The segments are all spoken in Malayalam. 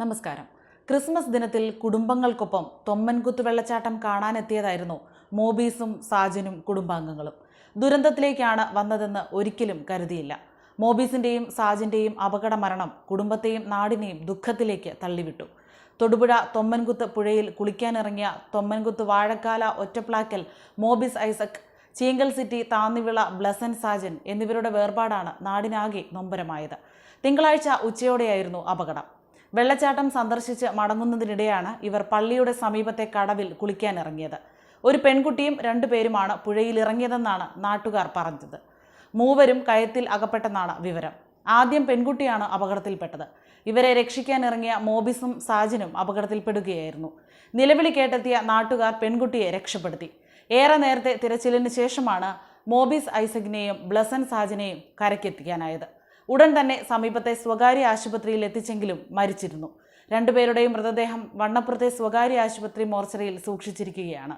നമസ്കാരം. ക്രിസ്മസ് ദിനത്തിൽ കുടുംബങ്ങൾക്കൊപ്പം തൊമ്മൻകുത്ത് വെള്ളച്ചാട്ടം കാണാനെത്തിയതായിരുന്നു മോബീസും സാജനും കുടുംബാംഗങ്ങളും. ദുരന്തത്തിലേക്കാണ് വന്നതെന്ന് ഒരിക്കലും കരുതിയില്ല. മോബീസിന്റെയും സാജന്റെയും അപകട മരണം കുടുംബത്തെയും നാടിനെയും ദുഃഖത്തിലേക്ക് തള്ളിവിട്ടു. തൊടുപുഴ തൊമ്മൻകുത്ത് പുഴയിൽ കുളിക്കാനിറങ്ങിയ തൊമ്മൻകുത്ത് വാഴക്കാല ഒറ്റപ്ലാക്കൽ മോബിസ് ഐസക് ചീങ്കൽ സിറ്റി താന്നിവിള ബ്ലസൻ സാജൻ എന്നിവരുടെ വേർപാടാണ് നാടിനാകെ നൊമ്പരമായത്. തിങ്കളാഴ്ച ഉച്ചയോടെയായിരുന്നു അപകടം. വെള്ളച്ചാട്ടം സന്ദർശിച്ച് മടങ്ങുന്നതിനിടെയാണ് ഇവർ പള്ളിയുടെ സമീപത്തെ കടവിൽ കുളിക്കാനിറങ്ങിയത്. ഒരു പെൺകുട്ടിയും രണ്ടുപേരുമാണ് പുഴയിൽ ഇറങ്ങിയതെന്നാണ് നാട്ടുകാർ പറഞ്ഞത്. മൂവരും കയത്തിൽ അകപ്പെട്ടെന്നാണ് വിവരം. ആദ്യം പെൺകുട്ടിയാണ് അപകടത്തിൽപ്പെട്ടത്. ഇവരെ രക്ഷിക്കാനിറങ്ങിയ മോബിസും സാജിനും അപകടത്തിൽപ്പെടുകയായിരുന്നു. നിലവിളി കേട്ടെത്തിയ നാട്ടുകാർ പെൺകുട്ടിയെ രക്ഷപ്പെടുത്തി. ഏറെ നേരത്തെ തിരച്ചിലിന് ശേഷമാണ് മോബിസ് ഐസകിനെയും ബ്ലസൻ സാജിനെയും കരയ്ക്കെത്തിക്കാനായത്. ഉടൻ തന്നെ സമീപത്തെ സ്വകാര്യ ആശുപത്രിയിൽ എത്തിച്ചെങ്കിലും മരിച്ചിരുന്നു. രണ്ടുപേരുടെയും മൃതദേഹം വണ്ണപ്പുറത്തെ സ്വകാര്യ ആശുപത്രി മോർച്ചറിയിൽ സൂക്ഷിച്ചിരിക്കുകയാണ്.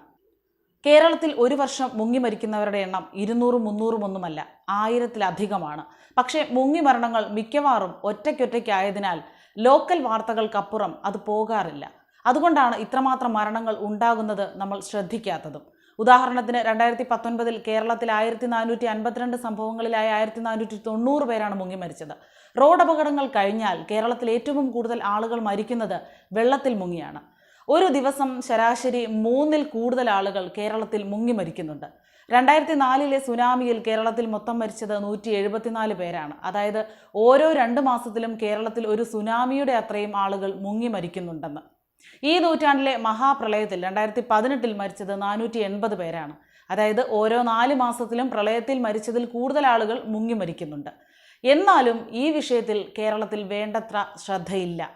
കേരളത്തിൽ ഒരു വർഷം മുങ്ങി മരിക്കുന്നവരുടെ എണ്ണം ഇരുന്നൂറും മുന്നൂറും ഒന്നുമല്ല ആയിരത്തിലധികമാണ്. പക്ഷേ മുങ്ങി മരണങ്ങൾ മിക്കവാറും ഒറ്റയ്ക്കൊറ്റയ്ക്കായതിനാൽ ലോക്കൽ വാർത്തകൾക്കപ്പുറം അത് പോകാറില്ല. അതുകൊണ്ടാണ് ഇത്രമാത്രം മരണങ്ങൾ ഉണ്ടാകുന്നത് നമ്മൾ ശ്രദ്ധിക്കാത്തതും. ഉദാഹരണത്തിന് രണ്ടായിരത്തി പത്തൊൻപതിൽ കേരളത്തിൽ ആയിരത്തി നാനൂറ്റി അൻപത്തിരണ്ട് സംഭവങ്ങളിലായി ആയിരത്തി നാനൂറ്റി തൊണ്ണൂറ് പേരാണ് മുങ്ങി മരിച്ചത്. റോഡ് അപകടങ്ങൾ കഴിഞ്ഞാൽ കേരളത്തിൽ ഏറ്റവും കൂടുതൽ ആളുകൾ മരിക്കുന്നത് വെള്ളത്തിൽ മുങ്ങിയാണ്. ഒരു ദിവസം ശരാശരി മൂന്നിൽ കൂടുതൽ ആളുകൾ കേരളത്തിൽ മുങ്ങി മരിക്കുന്നുണ്ട്. രണ്ടായിരത്തി നാലിലെ സുനാമിയിൽ കേരളത്തിൽ മൊത്തം മരിച്ചത് നൂറ്റി എഴുപത്തിനാല് പേരാണ്. അതായത് ഓരോ രണ്ട് മാസത്തിലും കേരളത്തിൽ ഒരു സുനാമിയുടെ അത്രയും ആളുകൾ മുങ്ങി മരിക്കുന്നുണ്ടെന്ന്. ഈ നൂറ്റാണ്ടിലെ മഹാപ്രളയത്തിൽ രണ്ടായിരത്തി പതിനെട്ടിൽ മരിച്ചത് നാനൂറ്റി എൺപത് പേരാണ്. അതായത് ഓരോ നാല് മാസത്തിലും പ്രളയത്തിൽ മരിച്ചതിൽ കൂടുതൽ ആളുകൾ മുങ്ങി മരിക്കുന്നുണ്ട്. എന്നാലും ഈ വിഷയത്തിൽ കേരളത്തിൽ വേണ്ടത്ര ശ്രദ്ധയില്ല.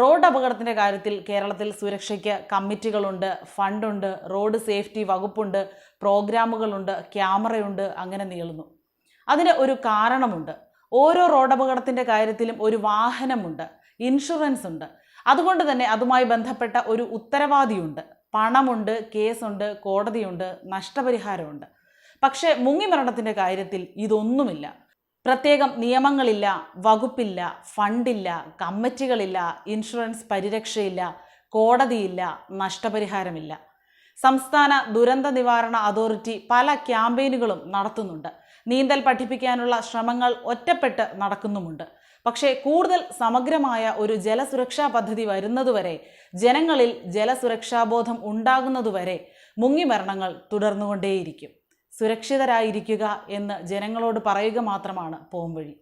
റോഡ് അപകടത്തിന്റെ കാര്യത്തിൽ കേരളത്തിൽ സുരക്ഷയ്ക്ക് കമ്മിറ്റികളുണ്ട് ഫണ്ടുണ്ട് റോഡ് സേഫ്റ്റി വകുപ്പുണ്ട് പ്രോഗ്രാമുകളുണ്ട് ക്യാമറയുണ്ട് അങ്ങനെ നീളുന്നു. അതിന് ഒരു കാരണമുണ്ട്. ഓരോ റോഡ് അപകടത്തിന്റെ കാര്യത്തിലും ഒരു വാഹനമുണ്ട് ഇൻഷുറൻസ് ഉണ്ട് അതുകൊണ്ട് തന്നെ അതുമായി ബന്ധപ്പെട്ട ഒരു ഉത്തരവാദിയുണ്ട്. പണമുണ്ട് കേസുണ്ട് കോടതിയുണ്ട് നഷ്ടപരിഹാരമുണ്ട്. പക്ഷേ മുങ്ങിമരണത്തിന്റെ കാര്യത്തിൽ ഇതൊന്നുമില്ല. പ്രത്യേകം നിയമങ്ങളില്ല വകുപ്പില്ല ഫണ്ടില്ല കമ്മിറ്റികളില്ല ഇൻഷുറൻസ് പരിരക്ഷയില്ല കോടതിയില്ല നഷ്ടപരിഹാരമില്ല. സംസ്ഥാന ദുരന്ത നിവാരണ അതോറിറ്റി പല ക്യാമ്പയിനുകളും നടത്തുന്നുണ്ട്. നീന്തൽ പഠിപ്പിക്കാനുള്ള ശ്രമങ്ങൾ ഒറ്റപ്പെട്ട് നടക്കുന്നുമുണ്ട്. പക്ഷേ കൂടുതൽ സമഗ്രമായ ഒരു ജലസുരക്ഷാ പദ്ധതി വരുന്നതുവരെ ജനങ്ങളിൽ ജലസുരക്ഷാബോധം ഉണ്ടാകുന്നതുവരെ മുങ്ങിമരണങ്ങൾ തുടർന്നുകൊണ്ടേയിരിക്കും. സുരക്ഷിതരായിരിക്കുക എന്ന് ജനങ്ങളോട് പറയുക മാത്രമാണ് പോംവഴി.